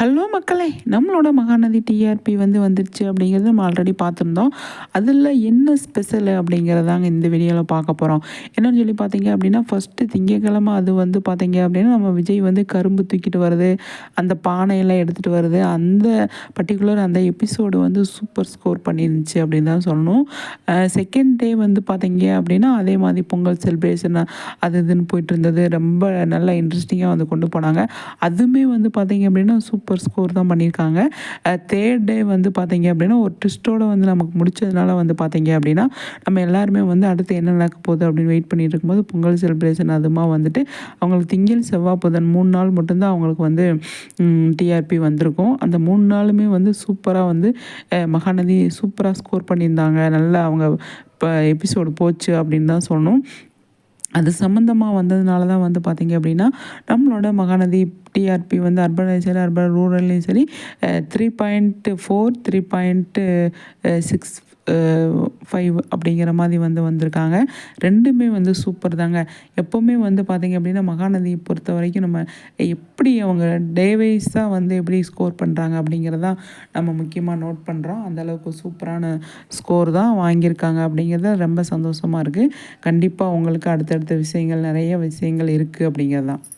Hello மக்களே நம்மளோட Mahanadi TRP வந்து வந்துருச்சு அப்படிங்கிறது நம்ம ஆல்ரெடி பார்த்துருந்தோம். அதில் என்ன ஸ்பெஷல் அப்படிங்கிறதாங்க இந்த வீடியோவில் பார்க்க போகிறோம் என்னென்னு சொல்லி பார்த்தீங்க அப்படின்னா ஃபஸ்ட்டு திங்கக்கிழமை அது வந்து பார்த்தீங்க அப்படின்னா நம்ம விஜய் வந்து கரும்பு தூக்கிட்டு வருது அந்த பானையெல்லாம் எடுத்துகிட்டு வருது. அந்த பர்டிகுலர் அந்த எபிசோடு வந்து சூப்பர் ஸ்கோர் பண்ணியிருந்துச்சு அப்படின்னு தான் சொல்லணும். செகண்ட் டே வந்து பார்த்தீங்க அப்படின்னா அதே மாதிரி பொங்கல் செலிப்ரேஷன் அது இதுன்னு போயிட்டு இருந்தது. ரொம்ப நல்லா இன்ட்ரெஸ்டிங்காக வந்து கொண்டு போனாங்க. அதுவுமே வந்து பார்த்தீங்க அப்படின்னா சூப்பர் சூப்பர் ஸ்கோர் தான் பண்ணியிருக்காங்க. தேர்ட் டே வந்து பார்த்தீங்க அப்படின்னா ஒரு ட்விஸ்ட்டோடு வந்து நமக்கு முடிச்சதுனால வந்து பார்த்தீங்க அப்படின்னா நம்ம எல்லாருமே வந்து அடுத்து என்ன நடக்க போகுது அப்படின்னு வெயிட் பண்ணிட்டு இருக்கும்போது பொங்கல் செலிப்ரேஷன் அதுமா வந்துட்டு அவங்களுக்கு திங்கள் செவ்வாய் புதன் மூணு நாள் மட்டும்தான் அவங்களுக்கு வந்து டிஆர்பி வந்திருக்கும். அந்த மூணு நாளுமே வந்து சூப்பராக வந்து மகாநதி சூப்பராக ஸ்கோர் பண்ணியிருந்தாங்க. நல்லா அவங்க இப்போ எபிசோடு போச்சு அப்படின்னு தான் சொன்னோம் அது சம்மந்தமாக வந்ததுனால தான் வந்து பார்த்திங்க அப்படின்னா நம்மளோட மகாநதி டிஆர்பி வந்து அர்பனையும் சரி அர்பன் ரூரல்லையும் சரி three point four three point six five அப்படிங்கிற மாதிரி வந்து வந்திருக்காங்க. ரெண்டுமே வந்து சூப்பர் தாங்க. எப்போவுமே வந்து பார்த்திங்க அப்படின்னா மகாநதியை பொறுத்த வரைக்கும் நம்ம எப்படி அவங்க டேவைஸாக வந்து எப்படி ஸ்கோர் பண்ணுறாங்க அப்படிங்கிறதான் நம்ம முக்கியமாக நோட் பண்ணுறோம் அந்தளவுக்கு சூப்பரான ஸ்கோர் தான் வாங்கியிருக்காங்க அப்படிங்கிறத ரொம்ப சந்தோஷமாக இருக்குது கண்டிப்பாக உங்களுக்கு அடுத்தடுத்த விஷயங்கள் நிறைய விஷயங்கள் இருக்குது அப்படிங்கிறது தான்